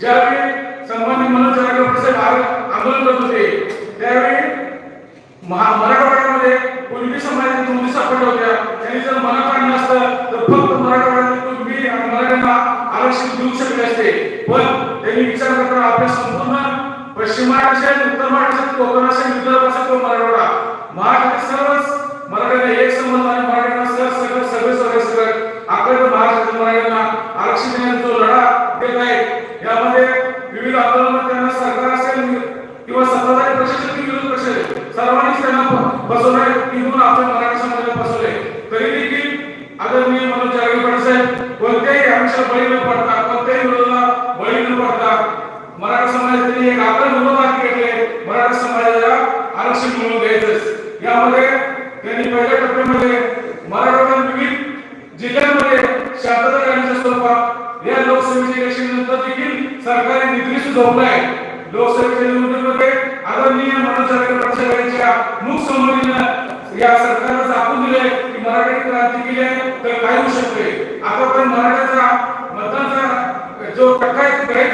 ज्यावेळी सन्माननीय मनोज जरांगे साहेब आंदोलन करत होते त्यावेळी महा- मराठवाड्यामध्ये कुणबी समाजाचे नोंदी सापडल्या होत्या. त्यांनी जर मनात आणलं असतं तर फक्त मराठवाड्यातील कुणबी आणि मराठ्यांना आरक्षण देऊ शकले असते. पण त्यांनी विचार करताना आपल्या संपूर्ण पश्चिम महाराष्ट्र उत्तर महाराष्ट्र असेल कोकण असेल विदर्भ असेल किंवा मराठवाडा महाराष्ट्रातील सर्वच मराठ्यांना एक संबंध आणि मराठ्यांना सर सगळं सगळे सगळे सगळं अखंड महाराष्ट्रातील मराठ्यांना आरक्षण देण्याचा जो लढा देत आहे यामध्ये विविध आंदोलन त्यांना सरकार असेल किंवा सत्ताधारी प्रशासन विरोध असेल सर्वांनीच त्यांना फ- फसवलंय किंवा आपल्या मराठी समाजाला फसवलंय तरी देखील आदरणीय मनोज जारगे पाटील साहेब कोणत्याही आमिषाला बळी न पडता कोणत्याही विरोधाला बळी न पडता मराठा समाजाने एक आग्रह मराठा समाजाला आरक्षण मिळवून द्यायचंच. यामध्ये त्यांनी पहिल्या टप्प्यामध्ये मराठवाड्यात विविध जिल्ह्यांमध्ये शांतता करण्याच्या स्वरूपात या लोकसभेच्या इलेक्शन नंतर देखील सरकारी निधी सुचवलाय लोकसभेच्या निवडणुकीमध्ये आदरणीय मनोज जरांगे मुख संबंधीनं या सरकारला दाखवून दिले की मराठी क्रांती केली आहे तर काय होऊ शकते? पण मराठ्याचा मतदानचा जो टक्का आहे काही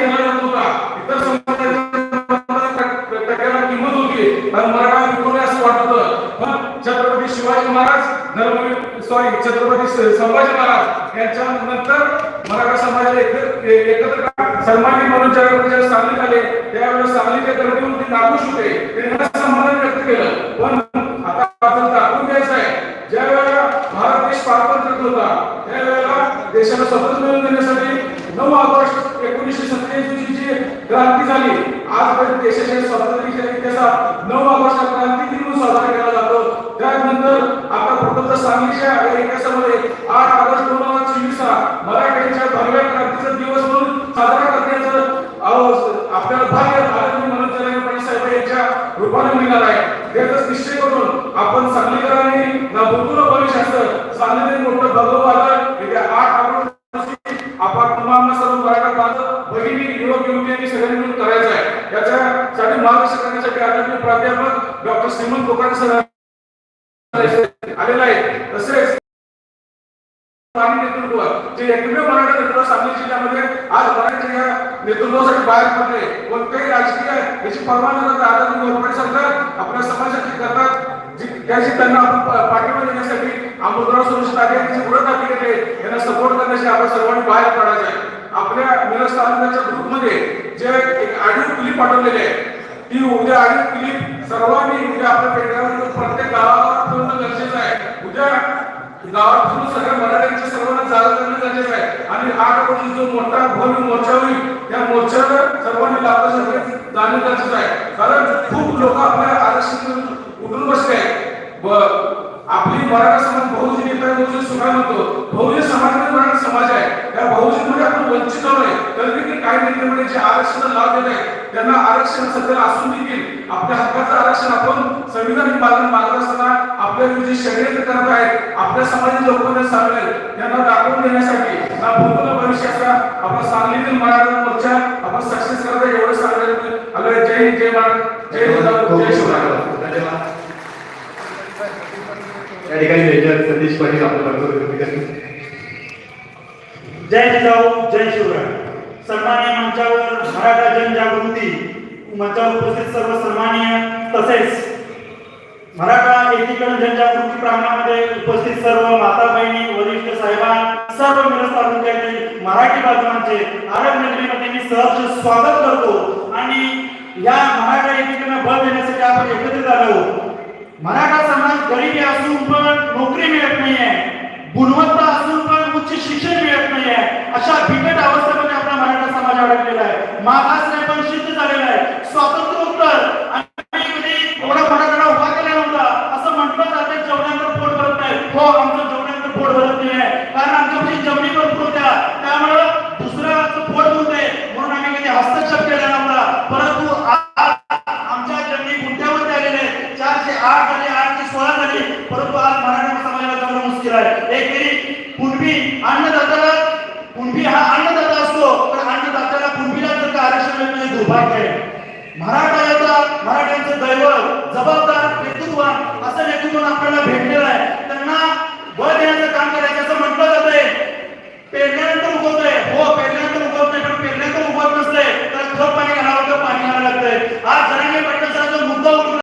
मराठा विकवले असं वाटत. होतं पण छत्रपती शिवाजी महाराज धर्मवीर सॉरी छत्रपती संभाजी महाराज यांच्या नंतर मराठा समाजाला एकत्र करा. म्हणून मनोज जरांगे जेव्हा आले त्यावेळेस सांगलीच्या गर्दीवरून ते नाखुश होते. त्यांना समाधान व्यक्त केलं. पण आता आपण दाखवून द्यायचं आहे ज्या वेळेला भारत देश पारतंत्र्य होता त्यावेळेला देशाला स्वतंत्र मिळवून देण्यासाठी नऊ ऑगस्ट एकोणीसशे सत्त्याऐंशी ची क्रांती झाली आजपर्यंत देशाच्या स्वातंत्र्याच्या इतिहासात नऊ ऑगस्ट हा क्रांती दिन म्हणून साजरा केला जातो. त्यानंतर आता फक्त सांगलीच्या इतिहासामध्ये आठ ऑगस्ट दोन हजार चोवीस हा मराठ्यांच्या भगव्या क्रांतीचा दिवस म्हणून साजरा करण्याचं आपल्याला भाग्य आदरणीय मनोज जरांगे साहेब यांच्या रूपाने मिळणार आहे. त्याचाच निश्चय करून आपण सांगलीकरांनी ना भूतपूर्व भविष्याचं सांगलीने मोठं भगव आलं येत्या आठ ऑगस्ट आपण सर्व मराठा बांधव भगिनी युवक युवती सगळ्यांनी मिळून करायचं आहे. याच्यासाठी मार्गदर्शन करण्यासाठी आदरणीय प्राध्यापक डॉक्टर श्रीमंत कोकाटे सर आलेला आहे तसेच आणि नेतृत्व जे एकमेव मराठा नेतृत्व सांगली जिल्ह्यामध्ये आज या नेतृत्वासाठी बाहेर पडले. कोणत्याही राजकीय याची पर्वा न करता आदरणीय सरकार आपल्या समाजासाठी करतात. त्याची त्यांना आपण पाठिंबा देण्यासाठी अमोदराव सुरेश तागे यांची पुढे टाकी घेतले यांना सपोर्ट करण्यासाठी आपण सर्वांनी बाहेर पडायचं आहे. आपल्या मिरज ग्रुपमध्ये जे एक ऑडिओ क्लिप पाठवलेली आहे ती उद्या ऑडिओ क्लिप सर्वांनी उद्या आपल्या पेटऱ्यावर प्रत्येक गावाला पूर्ण गरजेचं आहे. उद्या गावात सगळ्या मराठ्यांच्या सर्वांना जागा करणं गरजेचं आहे. आणि आठ कोटी जो मोठा भव्य मोर्चा होईल त्या मोर्चाला सर्वांनी लाभ जाणं गरजेचं आहे. कारण खूप लोक आपल्या आरक्षण उठून बसले आहेत. आपली मराठा समाज बहुजन येत आहे बहुजन म्हणतो बहुजन समाज म्हणजे मराठा समाज आहे त्या बहुजनमध्ये आपण वंचित आलोय तर देखील काही नेते जे आरक्षणाला लाभ देत आहेत त्यांना आरक्षण सध्या असून देखील आपल्या हक्काचं आरक्षण आपण संविधानिक मार्ग मागत असताना आपल्या जे षडयंत्र करत आहेत आपल्या समाजातील लोकांना त्यांना दाखवून देण्यासाठी ना भविष्याचा आपला सांगलीतील मराठा मोर्चा आपण सक्सेस करता एवढं सांगायचं आलोय जय हिंद, जय महाराज जय जिजाऊ जय शिवराय. धन्यवाद. या ठिकाणी मेजर सतीश पाटील आपलं. जय जिजाऊ जय शिवराय. सन्मान्य मंचावर मराठा जनजागृती मंचावर उपस्थित सर्व सन्माननीय तसेच मराठा एकीकरण जनजागृती प्रांगणामध्ये उपस्थित सर्व माता बहिणी वरिष्ठ साहेबां सर्व मिरज तालुक्यातील मराठी बांधवांचे आरब नगरीमध्ये मी सहर्ष स्वागत करतो. आणि या मराठा एकीकरण बळ देण्यासाठी आपण एकत्रित आलो मराठा समाज गरिबी असून पण नोकरी मिळत नाहीये. गुणवत्ता असून पण उच्च शिक्षण अडकलेला आहे. मागास नाही पण सिद्ध झालेला आहे. स्वातंत्र्योत्तर आणि कधी एवढा मराठा उभा केला नव्हता असं म्हटलं जातं जेवणांवर पोट भरत नाही. हो आमचं जेवणांवर पोट भरत नाही आहे. कारण आमच्यापाशी जमिनी भरपूर होत्या त्यामुळं दुसऱ्याचं पोट भरते म्हणून आम्ही कधी हस्तक्षेप केला नव्हता. परंतु आमच्या जमिनी गुंठ्यामध्ये आलेले चारशे आठ झाले आठशे सोळा झाली. परंतु आज मराठा समाजाला जगणं मुश्किल आहे. एकेरी कुणबी अन्नदाताला कुणबी हा अन्नदाता असतो तर अन्नदात्याला कुणबीला जर का आरक्षण मिळत आहे मराठा मराठ्यांचे मराठ्यांचं दैवत जबाबदार नेतृत्व असं नेतृत्व आपल्याला भेटलेलं आहे. त्यांना बळ देण्याचं